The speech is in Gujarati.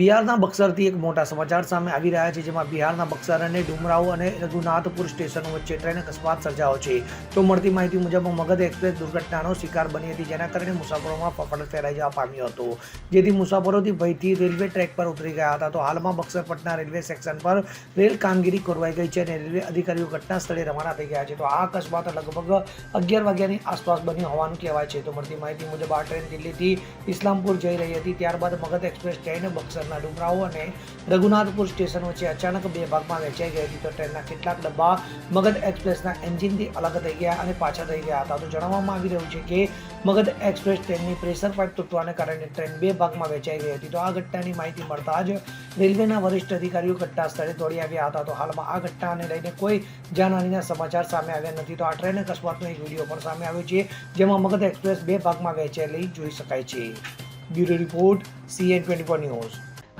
બિહારના બક્સરથી એક મોટા સમાચાર સામે આવી રહ્યા છે, જેમાં બિહારના બક્સર અને ડુમરાઓ અને રઘુનાથપુર સ્ટેશન વચ્ચે ટ્રેન અકસ્માત સર્જાયો છે. તો મળતી માહિતી મુજબ મગધ એક્સપ્રેસ દુર્ઘટનાનો શિકાર બની હતી, જેના કારણે મુસાફરોમાં ફફડ ફેરાઈ જવા પામ્યો હતો. જેથી મુસાફરોથી ભયથી રેલવે ટ્રેક પર ઉતરી ગયા હતા. તો હાલમાં બક્સર પટના રેલવે સેક્શન પર રેલ કામગીરી ખોરવાઈ ગઈ છે અને રેલવે અધિકારીઓ ઘટના સ્થળે રવાના થઈ ગયા છે. તો આ અકસ્માત લગભગ અગિયાર વાગ્યાની આસપાસ બન્યો હોવાનું કહેવાય છે. તો મળતી માહિતી મુજબ આ ટ્રેન દિલ્હીથી ઇસ્લામપુર જઈ રહી હતી. ત્યારબાદ મગધ એક્સપ્રેસ ટ્રેન બક્સરના ડુમરાઓ અને રઘુનાથપુર સ્ટેશન વચ્ચે અચાનક બે ભાગમાં વહેંચાઈ ગઈ હતી તો ટ્રેનના કેટલાક ડબ્બા મગધ એક્સપ્રેસના એન્જિનથી અલગ થઈ ગયા અને પાછા થઈ ગયા હતા. તો જણાવવામાં આવી રહ્યું છે કે મગધ એક્સપ્રેસ ટ્રેનની પ્રેશર પાઇપ તૂટવાને કારણે ટ્રેન બે ભાગમાં વહેંચાઈ ગઈ હતી. તો આ ઘટનાની માહિતી મળતા જ રેલવેના વરિષ્ઠ અધિકારીઓ ઘટના સ્થળે દોડી આવ્યા હતા. તો હાલમાં આ ઘટનાને લઈને કોઈ જાનહાનીના સમાચાર સામે આવ્યા નથી. તો આ ટ્રેન અકસ્માતનો એક વીડિયો પણ સામે આવ્યો છે, જેમાં મગધ એક્સપ્રેસ બે ભાગમાં વહેંચાયેલી જોઈ શકાય છે. Bureau report CN twenty news.